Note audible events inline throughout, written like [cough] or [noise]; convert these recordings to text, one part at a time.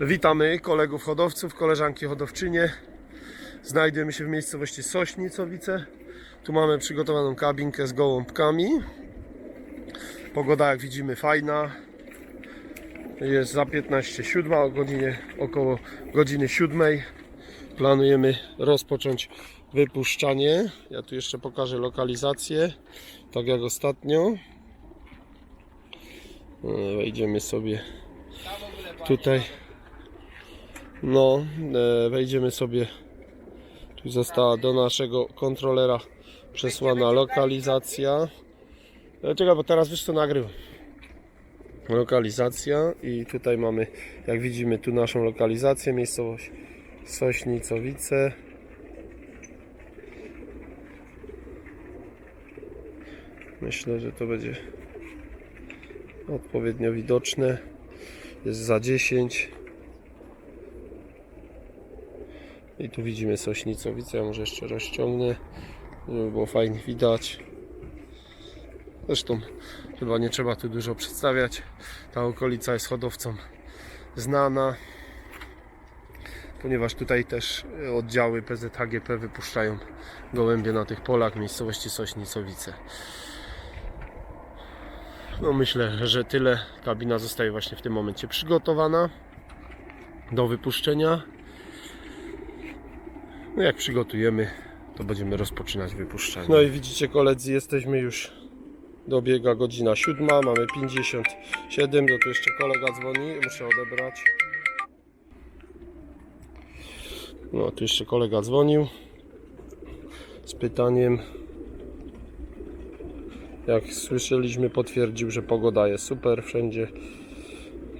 Witamy kolegów hodowców, koleżanki hodowczynie. Znajdujemy się w miejscowości Sośnicowice. Tu mamy przygotowaną kabinkę z gołąbkami. Pogoda jak widzimy fajna. Jest za 15.07, o godzinie, około godziny 7. Planujemy rozpocząć wypuszczanie. Ja tu jeszcze pokażę lokalizację, tak jak ostatnio. E, Wejdziemy sobie tutaj. No, e, wejdziemy sobie. Tu została do naszego kontrolera przesłana lokalizacja. E, Czekaj, bo teraz wiesz co nagrywam. Lokalizacja i tutaj mamy, jak widzimy, tu naszą lokalizację, miejscowość Sośnicowice. Myślę, że to będzie odpowiednio widoczne. Jest za 10. I tu widzimy Sośnicowicę. Ja może jeszcze rozciągnę, żeby było fajnie widać. Zresztą chyba nie trzeba tu dużo przedstawiać. Ta okolica jest hodowcom znana. Ponieważ tutaj też oddziały PZHGP wypuszczają gołębie na tych polach w miejscowości Sośnicowice. No myślę, że tyle. Kabina zostaje właśnie w tym momencie przygotowana do wypuszczenia. No jak przygotujemy, to będziemy rozpoczynać wypuszczanie. No i widzicie koledzy, jesteśmy już dobiega godzina siódma, mamy 57, to tu jeszcze kolega dzwoni, muszę odebrać. No tu jeszcze kolega dzwonił z pytaniem jak słyszeliśmy, potwierdził, że pogoda jest super wszędzie.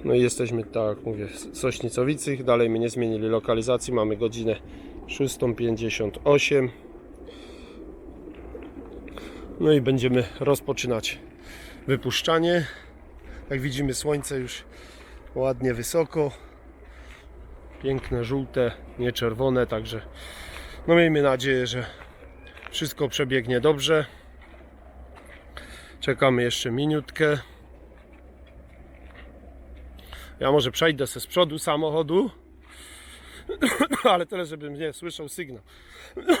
No i jesteśmy, tak jak mówię, w Sośnicowicy. Dalej my nie zmienili lokalizacji. Mamy godzinę 6.58. No i będziemy rozpoczynać wypuszczanie. Jak widzimy, słońce już ładnie wysoko. Piękne, żółte, nie czerwone, także no miejmy nadzieję, że wszystko przebiegnie dobrze. Czekamy jeszcze minutkę. Ja może przejdę se z przodu samochodu, [coughs] ale tyle, żebym nie słyszał sygnał. [coughs]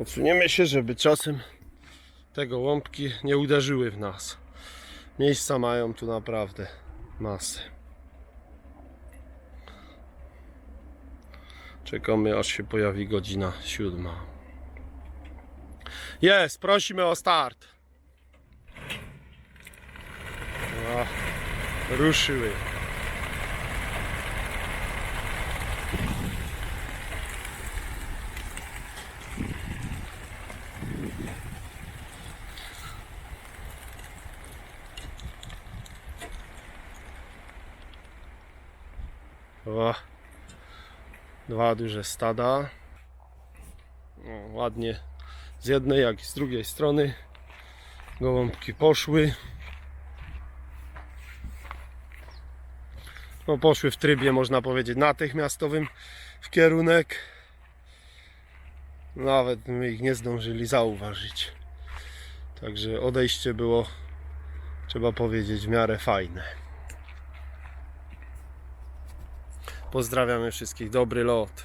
Odsuniemy się, żeby czasem te gołąbki nie uderzyły w nas. Miejsca mają tu naprawdę masę. Czekamy aż się pojawi godzina siódma. Jest, prosimy o start. O, ruszyły. O. Dwa duże stada. O, ładnie z jednej, jak i z drugiej strony. Gołąbki poszły. No, poszły w trybie, można powiedzieć, natychmiastowym w kierunek. Nawet my ich nie zdążyli zauważyć. Także odejście było, trzeba powiedzieć, w miarę fajne. Pozdrawiamy wszystkich. Dobry lot.